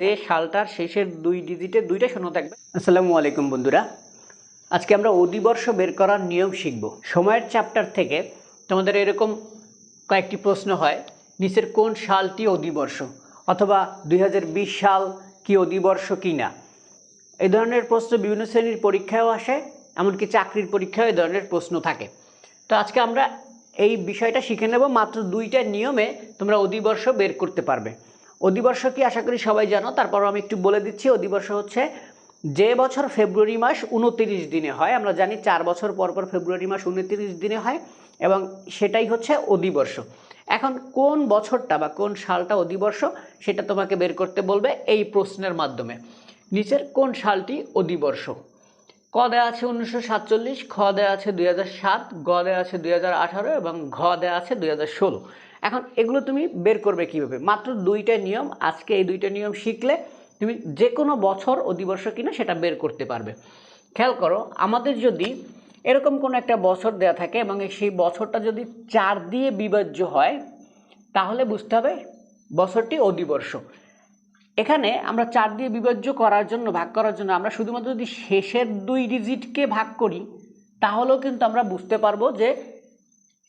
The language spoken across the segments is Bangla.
যে সালটার শেষের দুই ডিজিটে দুইটা শূন্য থাকবে। আসসালামু আলাইকুম বন্ধুরা। আজকে আমরা অধিবর্ষ বের করার নিয়ম শিখব। সময়ের চ্যাপ্টার থেকে তোমাদের এরকম কয়েকটি প্রশ্ন হয়, নিচের কোন সালটি অধিবর্ষ অথবা দুই হাজার বিশ সাল কি অধিবর্ষ কি না এ ধরনের প্রশ্ন বিভিন্ন শ্রেণির পরীক্ষায়ও আসে, এমনকি চাকরির পরীক্ষায় এই ধরনের প্রশ্ন থাকে। তো আজকে আমরা এই বিষয়টা শিখে নেব, মাত্র দুইটা নিয়মে তোমরা অধিবর্ষ বের করতে পারবে। অধিবর্ষ কি আশা করি সবাই জানো? তারপর আমি একটু বলে দিচ্ছি, অধিবর্ষ হচ্ছে যে বছর ফেব্রুয়ারি মাস উনতিরিশ দিনে হয়। আমরা জানি চার বছর পর পর ফেব্রুয়ারি মাস উনতিরিশ দিনে হয় এবং সেটাই হচ্ছে অধিবর্ষ। এখন কোন বছরটা বা কোন সালটা অধিবর্ষ সেটা তোমাকে বের করতে বলবে এই প্রশ্নের মাধ্যমে। নিচের কোন সালটি অধিবর্ষ? ক দেওয়া আছে উনিশশো সাতচল্লিশ, খ দেওয়া আছে দুই হাজার সাত, গ দেওয়া আছে দুই হাজার আঠারো এবং ঘ দেওয়া আছে দুই হাজার ষোলো। এখন এগুলো তুমি বের করবে কীভাবে? মাত্র দুইটা নিয়ম, আজকে এই দুইটা নিয়ম শিখলে তুমি যে কোনো বছর অধিবর্ষ কিনা সেটা বের করতে পারবে। খেয়াল করো, আমাদের যদি এরকম কোনো একটা বছর দেওয়া থাকে এবং সেই বছরটা যদি চার দিয়ে বিভাজ্য হয়, তাহলে বুঝতে হবে বছরটি অধিবর্ষ। এখানে আমরা চার দিয়ে বিভাজ্য করার জন্য, ভাগ করার জন্য আমরা শুধুমাত্র যদি শেষের দুই ডিজিটকে ভাগ করি, তাহলেও কিন্তু আমরা বুঝতে পারব যে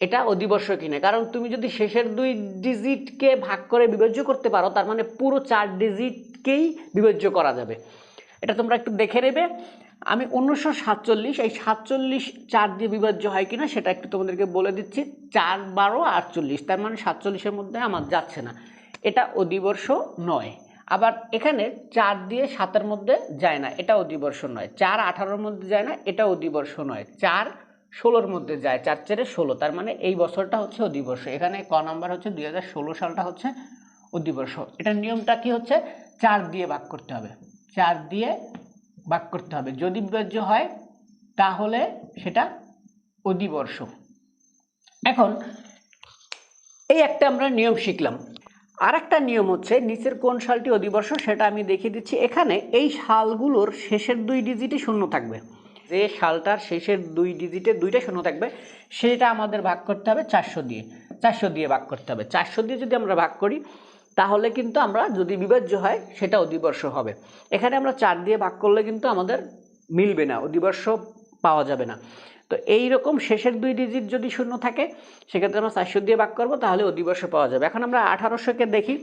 এটা অধিবর্ষ কিনা। কারণ তুমি যদি শেষের দুই ডিজিটকে ভাগ করে বিভাজ্য করতে পারো, তার মানে পুরো চার ডিজিটকেই বিভাজ্য করা যাবে। এটা তোমরা একটু দেখে নেবে। আমি উনিশশো সাতচল্লিশ, এই সাতচল্লিশ চার দিয়ে বিভাজ্য হয় কিনা সেটা একটু তোমাদেরকে বলে দিচ্ছি। চার, বারো, আটচল্লিশ, তার মানে সাতচল্লিশের মধ্যে আমার যাচ্ছে না। এটা অধিবর্ষ নয়। আবার এখানে চার দিয়ে সাতের মধ্যে যায় না, এটা অধিবর্ষ নয়। চার আঠারোর মধ্যে যায় না, এটা অধিবর্ষ নয়। চার ষোলোর মধ্যে যায়, চার চারে ষোলো, তার মানে এই বছরটা হচ্ছে অধিবর্ষ। এখানে ক নাম্বার হচ্ছে দুই হাজার ষোলো সালটা হচ্ছে অধিবর্ষ। এটার নিয়মটা কি হচ্ছে? চার দিয়ে ভাগ করতে হবে। চার দিয়ে ভাগ করতে হবে। যদি বিভাজ্য হয়, তাহলে সেটা অধিবর্ষ। এখন, এই একটা আমরা নিয়ম শিখলাম। আর একটা নিয়ম হচ্ছে নিচের কোন সালটি অধিবর্ষ সেটা আমি দেখিয়ে দিচ্ছি। এখানে এই সালগুলোর শেষের দুই ডিজিটই শূন্য থাকবে। যে সালটার শেষের দুই ডিজিটে দুইটা শূন্য থাকবে সেটা আমাদের ভাগ করতে হবে চারশো দিয়ে। চারশো দিয়ে ভাগ করতে হবে। চারশো দিয়ে যদি আমরা ভাগ করি, তাহলে কিন্তু আমরা যদি বিভাজ্য হয়, সেটা অধিবর্ষ হবে। এখানে আমরা চার দিয়ে ভাগ করলে কিন্তু আমাদের মিলবে না, অধিবর্ষ পাওয়া যাবে না। তো এই রকম শেষের দুই ডিজিট যদি শূন্য থাকে, সেক্ষেত্রে আমরা চারশো দিয়ে ভাগ করব, তাহলে অধিবর্ষ পাওয়া যাবে। এখন আমরা আঠারোশোকে দেখি।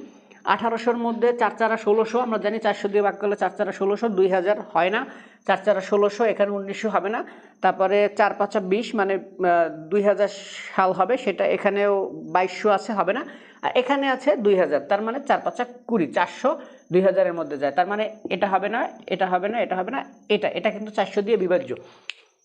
আঠারোশোর মধ্যে চার চারা ষোলোশো, আমরা জানি চারশো দিয়ে ভাগ করলে চার চারা ষোলোশো, দুই হাজার হয় না। চার চারা ষোলোশো, এখানে উনিশশো হবে না। তারপরে চার পাঁচা বিশ মানে দুই হাজার সাল হবে, সেটা এখানেও বাইশশো আছে, হবে না। আর এখানে আছে দুই হাজার, তার মানে চার পাঁচা কুড়ি, চারশো দুই হাজারের মধ্যে যায়। তার মানে এটা হবে না, এটা হবে না, এটা হবে না, এটা এটা কিন্তু চারশো দিয়ে বিভাজ্য।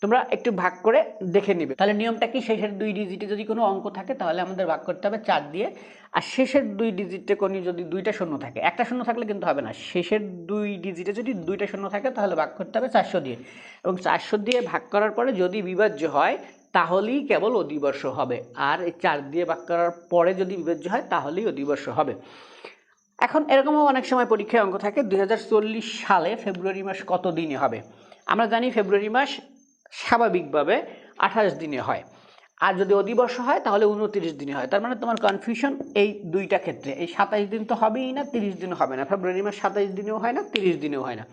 তোমরা একটু ভাগ করে দেখে নিবে। তাহলে নিয়মটা কি? শেষের দুই ডিজিটে যদি কোনো অঙ্ক থাকে, তাহলে আমাদের ভাগ করতে হবে চার দিয়ে। আর শেষের দুই ডিজিটে কোনো যদি দুইটা শূন্য থাকে, একটা শূন্য থাকলে কিন্তু হবে না। শেষের দুই ডিজিটে যদি দুইটা শূন্য থাকে, তাহলে ভাগ করতে হবে চারশো দিয়ে। এবং চারশো দিয়ে ভাগ করার পরে যদি বিভাজ্য হয়, তাহলেই কেবল অধিবর্ষ হবে। আর এই চার দিয়ে ভাগ করার পরে যদি বিভাজ্য হয়, তাহলেই অধিবর্ষ হবে। এখন এরকমও অনেক সময় পরীক্ষায় অঙ্ক থাকে দু হাজার চল্লিশ সালে ফেব্রুয়ারি মাস কত দিনে হবে? আমরা জানি ফেব্রুয়ারি মাস স্বাভাবিকভাবে আঠাশ দিনে হয়। আর যদি অধিবর্ষ হয়, তাহলে উনতিরিশ দিনে হয়। তার মানে তোমার কনফিউশন এই দুইটা ক্ষেত্রে। এই সাতাইশ দিন তো হবেই না, তিরিশ দিনও হবে না। ফেব্রুয়ারি মাস সাতাইশ দিনেও হয় না, তিরিশ দিনেও হয় না।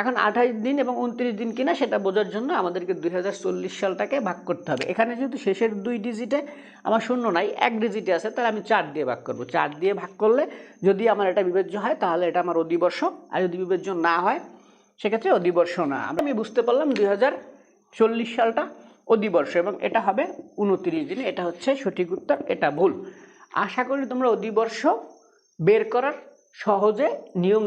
এখন আঠাশ দিন এবং উনত্রিশ দিন কিনা, সেটা বোঝার জন্য আমাদেরকে দুই হাজার চল্লিশ সালটাকে ভাগ করতে হবে। এখানে যেহেতু শেষের দুই ডিজিটে আমার শূন্য নাই, এক ডিজিটে আছে, তাহলে আমি চার দিয়ে ভাগ করব। চার দিয়ে ভাগ করলে যদি আমার এটা বিবেচ্য হয়, তাহলে এটা আমার অধিবর্ষ। আর যদি বিবেচ্য না হয়, সেক্ষেত্রে অধিবর্ষ না। আমি বুঝতে পারলাম দুই হাজার চল্লিশ সালটা অধিবর্ষ এবং এটা হবে উনত্রিশ দিনে, এটা হচ্ছে সঠিক উত্তর, এটা ভুল। আশা করি তোমরা অধিবর্ষ বের করার সহজে নিয়ম